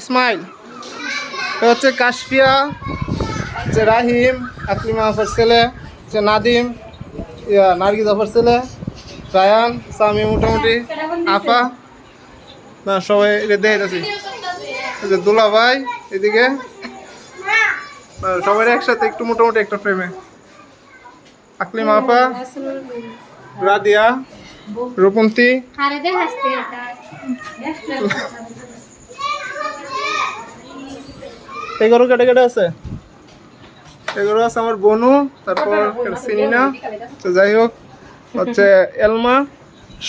ইসমাইল। এ হচ্ছে কাশফিয়া হচ্ছে রাহিম আকলিমা আফার ছেলে হচ্ছে নাদিম, ইয়া নার্গিজ আফার ছেলে, রায়ান সামি মোটামুটি, আফা। না, সবাই এটা দেখে দুলা ভাই, এদিকে। সবাই একসাথে একটু মোটামুটি একটা ফ্রেমে আকলিম আফা, রাদিয়া, রূপন্তী। এটা এগারো কেটে কেটে আছে? এগারো আছে আমার বনু তারপর চিনি না তো যাই হোক হচ্ছে এলমা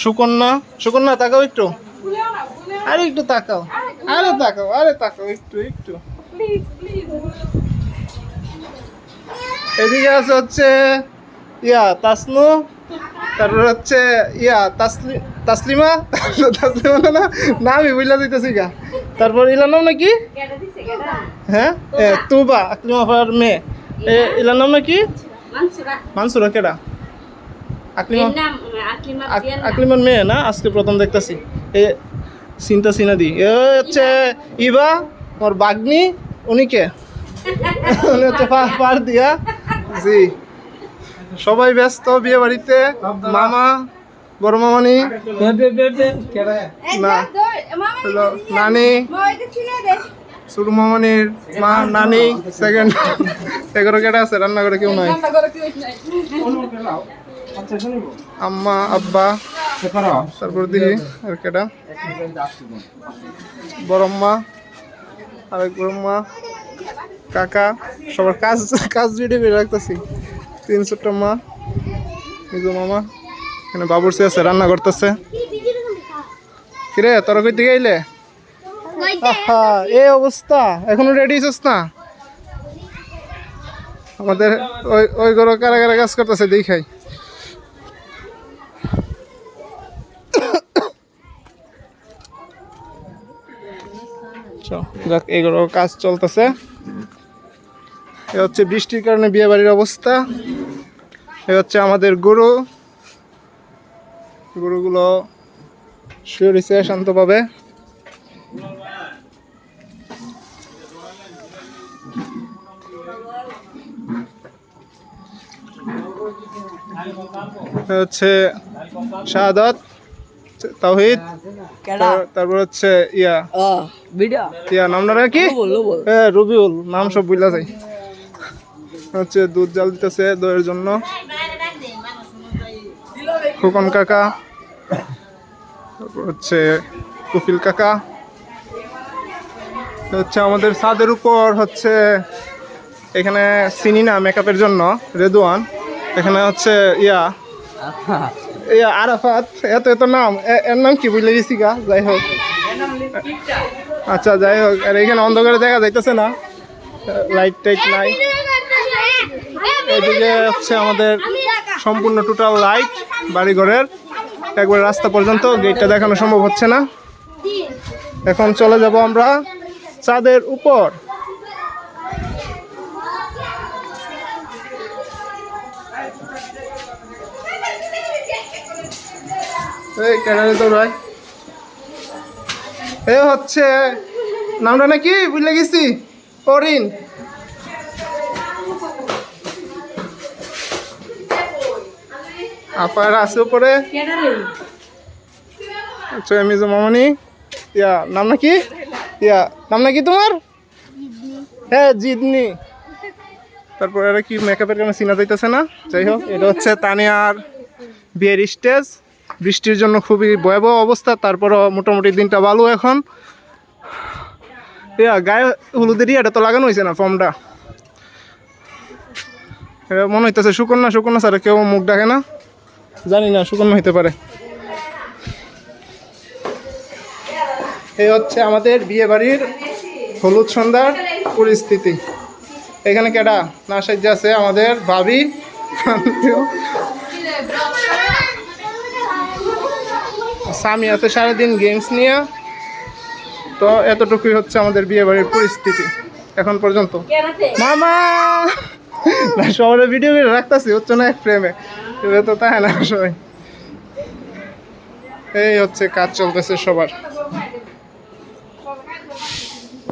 সুকন্যা। সুকন্যা তাকাও একটু। আরে একটু তাকাও। আরে তাকাও আরে তাকাও একটু একটু। এদিকে আছে হচ্ছে ইয়া তাসনু। তারপর হচ্ছে ইয়া তাসলি তাসলিমা? তাসলিমা না না নামই বুঝলা দিতেছি গা। তারপর ইলার নাম নাকি? হ্যাঁ? এ তুবা আকলিমা আফার মেয়ে। এ ইলার নাম নাকি? মানসুরা। মানসুরা কেডা? আকলিমা আকলিমার মেয়ে না? আজকে প্রথম দেখতাছি। এ চিন্তা সিনা দি এ হচ্ছে ইবা আমার বাগনি উনি কে? উনি হচ্ছে পা- পার দিয়া জি। সবাই ব্যস্ত বিয়ে বাড়িতে। মামা বড় মামানি? না। হলো নানি। ছোট মামানির মা নানি সেকেন্ড এগারো কেটে আছে রান্না করে কেউ নাই। আম্মা আব্বা তারপর দিদি আর কেটা? বড়ম্মা আরেক বড়ম্মা কাকা সবার কাজ কাজ ভিডিও করে রাখতেছি। তিন ছোট্ট মা নিজ মামা। এখানে বাবুরসি আছে রান্না করতেছে। কিরে তোরা কই দিকে আইলে এই অবস্থা এখনও রেডি হইছিস না? আমাদের ওই ওই ঘরে কারা কারা কাজ করতেছে দেখাই। যাক এগুলো কাজ চলতেছে। এ হচ্ছে বৃষ্টির কারণে বিয়ে বাড়ির অবস্থা। এ হচ্ছে আমাদের গরু। গরুগুলো শুয়ে রয়েছে শান্তভাবে। হচ্ছে শাহাদাত তাওহিদ তারপর হচ্ছে ইয়া। ইয়া নামটা কি? হ্যাঁ রবিউল নাম সব বুঝলা যায়। হচ্ছে দুধ জাল দিতেছে দইয়ের জন্য। খোকন কাকা তারপর হচ্ছে কপিল কাকা হচ্ছে আমাদের ছাদের উপর হচ্ছে এখানে চিনি না মেকআপের জন্য রেদুয়ান। এখানে হচ্ছে ইয়া ইয়া আরাফাত এত এত নাম এর নাম কি বুঝলে গেছি গা যাই হোক। আচ্ছা যাই হোক আর এখানে অন্ধকারে দেখা যাইতেছে না লাইট টাইট নাই। এদিকে হচ্ছে আমাদের সম্পূর্ণ টোটাল লাইট বাড়িঘরের একবার রাস্তা পর্যন্ত গেটটা দেখানো সম্ভব হচ্ছে না। এখন চলে যাব আমরা চাঁদের উপর। এই এ হচ্ছে, নামটা নাকি বুঝলে গেছি? অরিন। আপার আছে উপরে। আচ্ছা মিজো মামনি। ইয়া, নাম নাকি? ইয়া, নাম নাকি তোমার? হ্যাঁ জিদনি। তারপর এরা কি মেকআপের কারণে চিনা যাইতেছে না? যাই হোক, এটা হচ্ছে তানিয়ার বিয়ের স্টেজ। বৃষ্টির জন্য খুবই ভয়াবহ অবস্থা, তারপরও মোটামুটি দিনটা ভালো এখন। ইয়া, গায়ে হলুদের এটা তো লাগানো হয়েছে না ফর্মটা? মনে হইতেছে সুকন্যা সুকন্যা স্যার, কেউ মুখ ডাকে না। জানি না সুকন্যা হইতে পারে। এই হচ্ছে আমাদের বিয়ে বাড়ির হলুদ সন্ধ্যার পরিস্থিতি। এখানে কেডা? না সাহায্য আছে আমাদের ভাবি স্বামী আছে সারাদিন গেমস নিয়ে। তো এতটুকুই হচ্ছে আমাদের বিয়ে বাড়ির পরিস্থিতি এখন পর্যন্ত। মামা! না শহরে ভিডিও করে রাখতেছি, হচ্ছে না এক ফ্রেমে তো তাই না সবাই? এই হচ্ছে কাজ চলতেছে সবার।